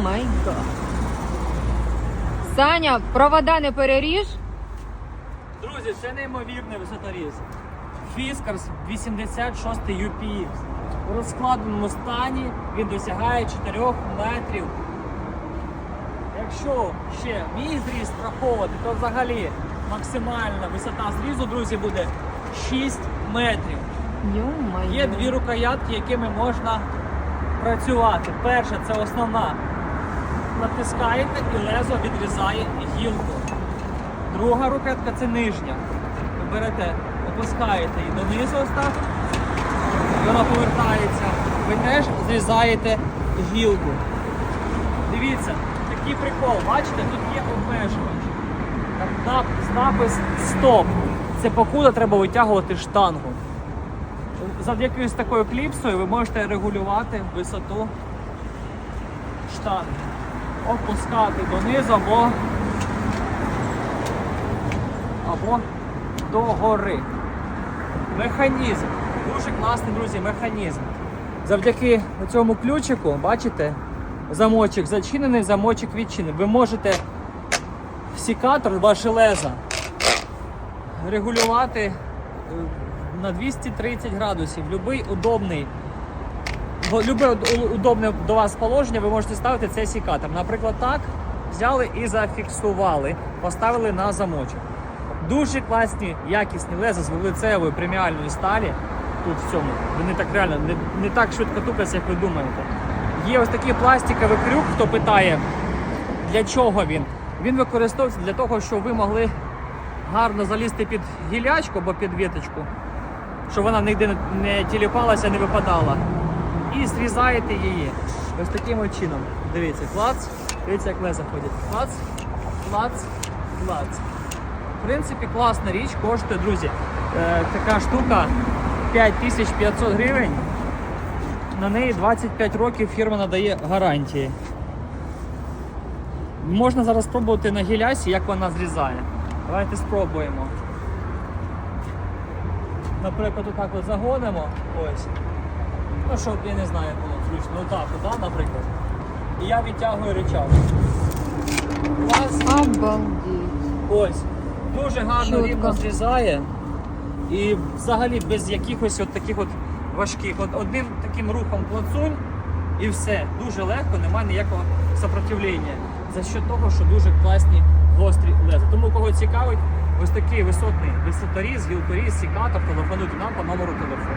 май гад. Саня, провода не переріж. Друзі, це неймовірний висоторіз. Фіскарс 86 UPX. У розкладеному стані він досягає 4 метрів. Якщо ще мій зріст враховувати, то взагалі максимальна висота зрізу, друзі, буде 6 метрів. Є дві рукоятки, якими можна працювати. Перша це основна. Натискаєте і лезо відрізає гілку. Друга рукоятка це нижня. Ви берете, опускаєте її донизу ось так. Вона повертається. Ви теж зрізаєте гілку. Дивіться, такий прикол, бачите, тут є обмежувач. Нап- Напис стоп. Це покуда треба витягувати штангу. Завдяки такою кліпсою ви можете регулювати висоту штанги. Опускати донизу або, або догори. Механізм. Дуже класний, друзі, механізм. Завдяки цьому ключику, бачите, замочок зачинений, замочок відчинений. Ви можете секатор, ваше лезо, регулювати е, на 230 градусів. Любий удобний, любе удобне до вас положення ви можете ставити цей секатор. Наприклад, так взяли і зафіксували, поставили на замочок. Дуже класні, якісні леза з вуглецевої преміальної сталі. Тут в цьому. Вони так реально не, не так швидко тупляться, як ви думаєте. Є ось такий пластиковий крюк, хто питає, для чого він. Він використовується для того, щоб ви могли гарно залізти під гілячку або під віточку, щоб вона ніде не- не тіліпалася, не випадала. І зрізаєте її. Ось таким чином. Дивіться, клац, дивіться, як леза ходять. Клац, клац, клац. В принципі, класна річ, коштує, друзі. Е, така штука 5500 гривень. На неї 25 років фірма надає гарантії. Можна зараз спробувати на гілясі, як вона зрізає. Давайте спробуємо. Наприклад, отак от загонимо. Ось. Ну, щоб я не знаю, було зручно. Отак, от, да, наприклад. І я відтягую речах. Обалдеть. Ось. Дуже гарно Чітко. рівно зрізає. І взагалі без якихось от таких от важких. От одним таким рухом клацунь і все. Дуже легко, немає ніякого сопротивлення. За що того, що дуже класні гострі леза. Тому кого цікавить, ось такий висотний висоторіз, гілкоріз, секатор, телефонуйте нам по номеру телефону.